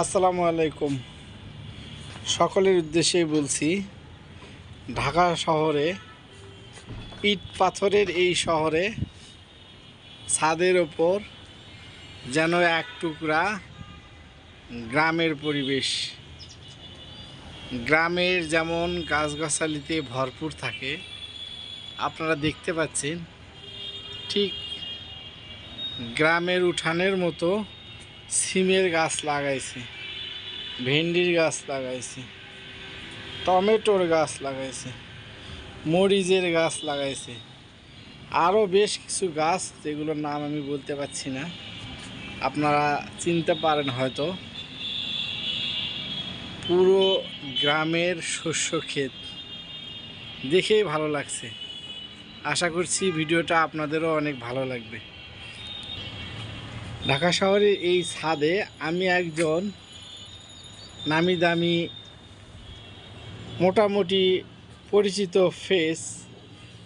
আসসালামু আলাইকুম। সকলের উদ্দেশ্যেই বলছি, ঢাকা শহরে ইট পাথরের এই শহরে ছাদের ওপর যেন এক টুকরা গ্রামের পরিবেশ। গ্রামের যেমন গাছগাছালিতে ভরপুর থাকে, আপনারা দেখতে পাচ্ছেন, ঠিক গ্রামের উঠানের মতো সিমের গাছ লাগাইছি, ভেন্ডির গাছ লাগাইছি, টমেটোর গাছ লাগাইছি, মরিচের গাছ লাগাইছি। আরও বেশ কিছু গাছ যেগুলোর নাম আমি বলতে পারছি না, আপনারা চিনতে পারেন হয়তো। পুরো গ্রামের শস্য ক্ষেত, দেখেই ভালো লাগছে। আশা করছি ভিডিওটা আপনাদেরও অনেক ভালো লাগবে। ঢাকা শহরের এই ছাদে আমি একজন নামি দামি মোটামুটি পরিচিত ফেস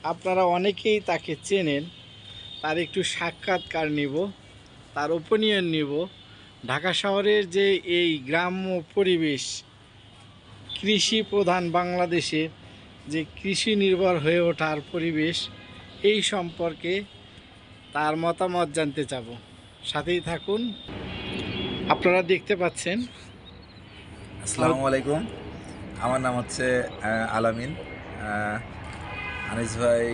আপনারা অনেকেই তাকে চেনেন। তার একটু সাক্ষাৎকার নিব, তার ওপিনিয়ন নিব। ঢাকা শহরের যে এই গ্রাম্য পরিবেশ, কৃষি প্রধান বাংলাদেশে যে কৃষি নির্ভর হয়ে ওঠার পরিবেশ, এই সম্পর্কে তার মতামত জানতে চাবো। সাথেই থাকুন। আপনারা দেখতে পাচ্ছেন। আসসালামু আলাইকুম। আমার নাম হচ্ছে আলামিন। আনিস ভাই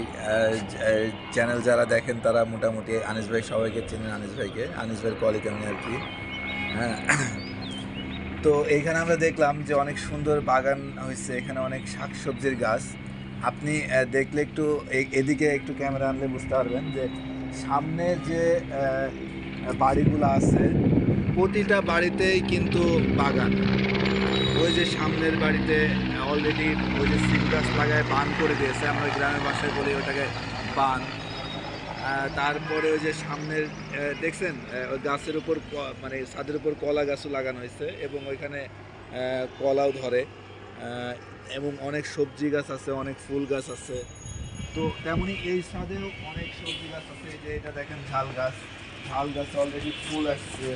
চ্যানেল যারা দেখেন তারা মোটামুটি আনিস ভাই সবাইকে চেনেন, আনিস ভাইকে। আনিস ভাইয়ের কলিগ আমি আর কি। হ্যাঁ। তো এইখানে আমরা দেখলাম যে অনেক সুন্দর বাগান হয়েছে। এখানে অনেক শাকসবজির গাছ। আপনি দেখলে একটু এদিকে একটু ক্যামেরা আনলে বুঝতে পারবেন যে সামনে যে বাড়িগুলো আছে, প্রতিটা বাড়িতেই কিন্তু বাগান। ওই যে সামনের বাড়িতে অলরেডি ওই যে সিম গাছ লাগায় বান করে দিয়েছে, আমরা গ্রামের বাসায় বলি ওটাকে বান। তারপরে ওই যে সামনের দেখছেন ওই গাছের উপর মানে ছাদের উপর কলা গাছও লাগানো হয়েছে এবং ওইখানে কলাও ধরে। এবং অনেক সবজি গাছ আছে, অনেক ফুল গাছ আছে। তো তেমনি এই ছাদেও অনেক সবজি গাছ আছে যে এটা দেখেন ঝাল গাছ। ঝাল গাছ অলরেডি ফুল আসছে।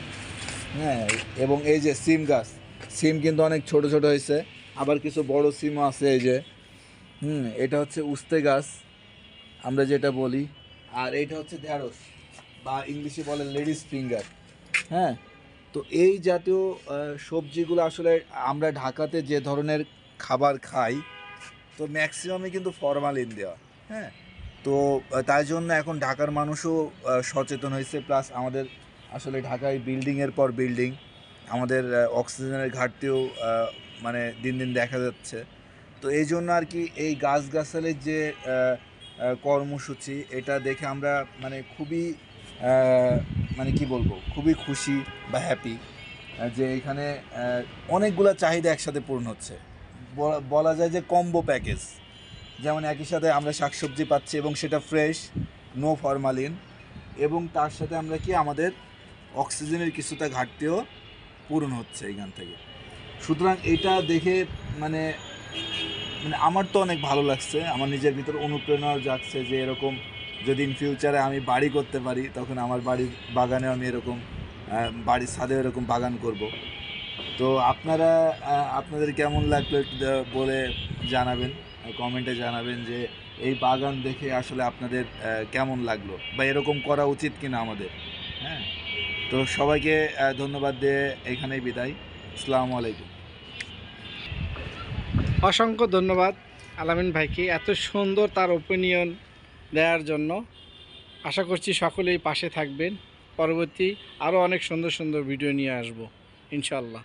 হ্যাঁ এবং এই যে সিম গাছ, সিম কিন্তু অনেক ছোট ছোট হয়েছে। আবার কিছু বড় সিমও আছে এই যে। হুম, এটা হচ্ছে উস্তে গাছ, আমরা যেটা বলি। আর এটা হচ্ছে ঢ্যাঁড়স বা ইংলিশে বলে লেডিস ফিঙ্গার। হ্যাঁ তো এই জাতীয় সবজিগুলো আসলে আমরা ঢাকাতে যে ধরনের খাবার খাই, তো ম্যাক্সিমামই কিন্তু ফরমালিন দেওয়া। হ্যাঁ। তো তাই জন্য এখন ঢাকার মানুষও সচেতন হয়েছে। প্লাস আমাদের আসলে ঢাকায় বিল্ডিংয়ের পর বিল্ডিং আমাদের অক্সিজেনের ঘাটতিও মানে দিন দিন দেখা যাচ্ছে। তো এই জন্য আর কি এই গাছগাছালির যে কর্মসূচি, এটা দেখে আমরা মানে খুবই মানে কি বলব, খুবই খুশি বা হ্যাপি যে এখানে অনেকগুলো চাহিদা একসাথে পূরণ হচ্ছে। বলা যায় যে কম্বো প্যাকেজ যেমন একই সাথে আমরা শাকসবজি পাচ্ছি এবং সেটা ফ্রেশ নো ফরমালিন এবং তার সাথে আমরা কি আমাদের অক্সিজেনের কিছুটা ঘাটতিও পূরণ হচ্ছে এইখান থেকে। সুতরাং এটা দেখে মানে মানে আমার তো অনেক ভালো লাগছে, আমার নিজের ভিতর অনুপ্রেরণা যাচ্ছে যে এরকম যদি ইন ফিউচারে আমি বাড়ি করতে পারি, তখন আমার বাড়ির বাগানেও আমি এরকম বাড়ির ছাদেও এরকম বাগান করব। তো আপনারা আপনাদের কেমন লাগল একটু বলে জানাবেন। কমেন্টে জানাবেন যে এই বাগান দেখে আসলে আপনাদের কেমন লাগল? বা এরকম করা উচিত কিনা আমাদের? হ্যাঁ? তো সবাইকে ধন্যবাদ দিয়ে এখানেই বিদায়। আসসালামু আলাইকুম। অসংখ্য ধন্যবাদ আলামিন ভাইকে এত সুন্দর তার ওপিনিয়ন দেওয়ার জন্য। আশা করছি সকলেই পাশে থাকবেন। পরবর্তী আরও অনেক সুন্দর সুন্দর ভিডিও নিয়ে আসব ইনশাল্লাহ